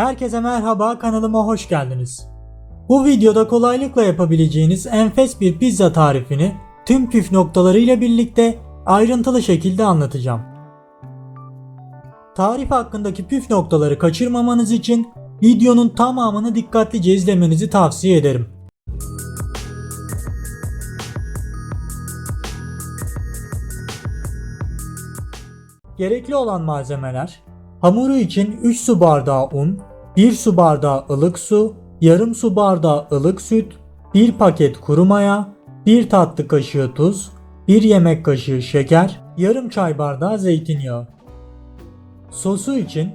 Herkese merhaba kanalıma hoş geldiniz. Bu videoda kolaylıkla yapabileceğiniz enfes bir pizza tarifini tüm püf noktalarıyla birlikte ayrıntılı şekilde anlatacağım. Tarif hakkındaki püf noktaları kaçırmamanız için videonun tamamını dikkatlice izlemenizi tavsiye ederim. Gerekli olan malzemeler Hamuru için 3 su bardağı un, 1 su bardağı ılık su, yarım su bardağı ılık süt, 1 paket kuru maya, 1 tatlı kaşığı tuz, 1 yemek kaşığı şeker, yarım çay bardağı zeytinyağı. Sosu için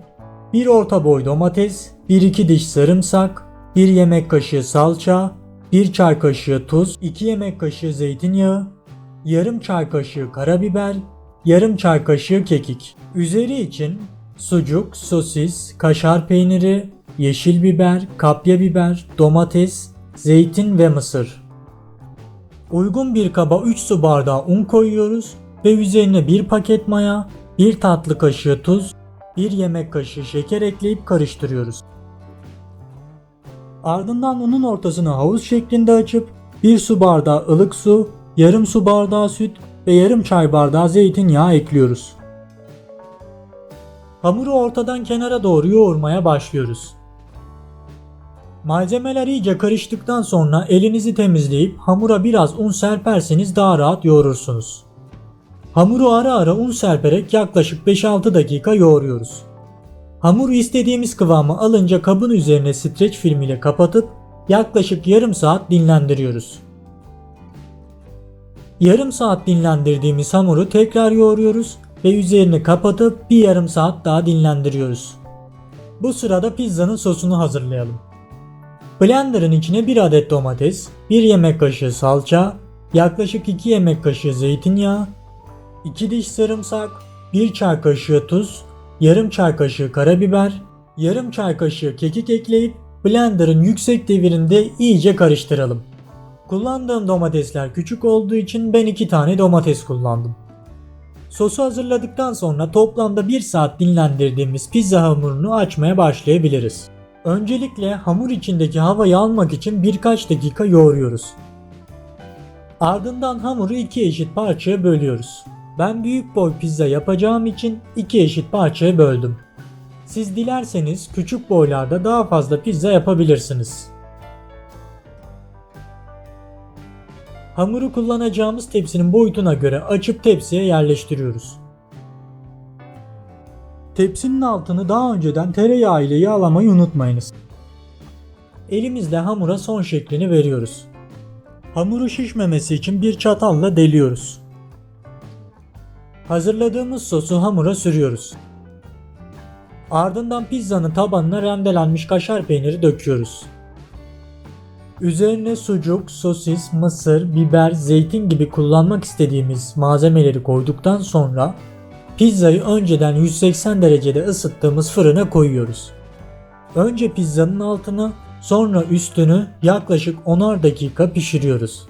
1 orta boy domates, 1-2 diş sarımsak, 1 yemek kaşığı salça, 1 çay kaşığı tuz, 2 yemek kaşığı zeytinyağı, yarım çay kaşığı karabiber, yarım çay kaşığı kekik. Üzeri için sucuk, sosis, kaşar peyniri, yeşil biber, kapya biber, domates, zeytin ve mısır. Uygun bir kaba 3 su bardağı un koyuyoruz ve üzerine 1 paket maya, 1 tatlı kaşığı tuz, 1 yemek kaşığı şeker ekleyip karıştırıyoruz. Ardından unun ortasını havuz şeklinde açıp 1 su bardağı ılık su, yarım su bardağı süt ve yarım çay bardağı zeytinyağı ekliyoruz. Hamuru ortadan kenara doğru yoğurmaya başlıyoruz. Malzemeler iyice karıştıktan sonra elinizi temizleyip hamura biraz un serperseniz daha rahat yoğurursunuz. Hamuru ara ara un serperek yaklaşık 5-6 dakika yoğuruyoruz. Hamuru istediğimiz kıvamı alınca kabın üzerine streç film ile kapatıp yaklaşık yarım saat dinlendiriyoruz. Yarım saat dinlendirdiğimiz hamuru tekrar yoğuruyoruz ve üzerini kapatıp bir yarım saat daha dinlendiriyoruz. Bu sırada pizzanın sosunu hazırlayalım. Blender'ın içine 1 adet domates, 1 yemek kaşığı salça, yaklaşık 2 yemek kaşığı zeytinyağı, 2 diş sarımsak, 1 çay kaşığı tuz, yarım çay kaşığı karabiber, yarım çay kaşığı kekik ekleyip blenderın yüksek devirinde iyice karıştıralım. Kullandığım domatesler küçük olduğu için ben 2 tane domates kullandım. Sosu hazırladıktan sonra toplamda 1 saat dinlendirdiğimiz pizza hamurunu açmaya başlayabiliriz. Öncelikle hamur içindeki havayı almak için birkaç dakika yoğuruyoruz. Ardından hamuru iki eşit parçaya bölüyoruz. Ben büyük boy pizza yapacağım için iki eşit parçaya böldüm. Siz dilerseniz küçük boylarda daha fazla pizza yapabilirsiniz. Hamuru kullanacağımız tepsinin boyutuna göre açıp tepsiye yerleştiriyoruz. Tepsinin altını daha önceden tereyağı ile yağlamayı unutmayınız. Elimizle hamura son şeklini veriyoruz. Hamuru şişmemesi için bir çatalla deliyoruz. Hazırladığımız sosu hamura sürüyoruz. Ardından pizzanın tabanına rendelenmiş kaşar peyniri döküyoruz. Üzerine sucuk, sosis, mısır, biber, zeytin gibi kullanmak istediğimiz malzemeleri koyduktan sonra pizzayı önceden 180 derecede ısıttığımız fırına koyuyoruz. Önce pizzanın altını, sonra üstünü yaklaşık 10'ar dakika pişiriyoruz.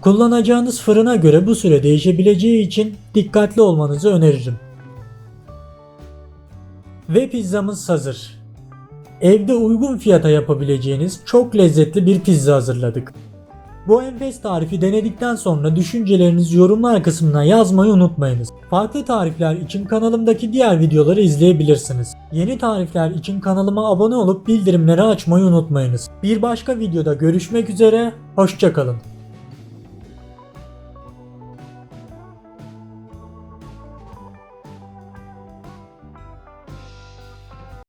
Kullanacağınız fırına göre bu süre değişebileceği için dikkatli olmanızı öneririm. Ve pizzamız hazır. Evde uygun fiyata yapabileceğiniz çok lezzetli bir pizza hazırladık. Bu enfes tarifi denedikten sonra düşüncelerinizi yorumlar kısmına yazmayı unutmayınız. Farklı tarifler için kanalımdaki diğer videoları izleyebilirsiniz. Yeni tarifler için kanalıma abone olup bildirimleri açmayı unutmayınız. Bir başka videoda görüşmek üzere, hoşçakalın.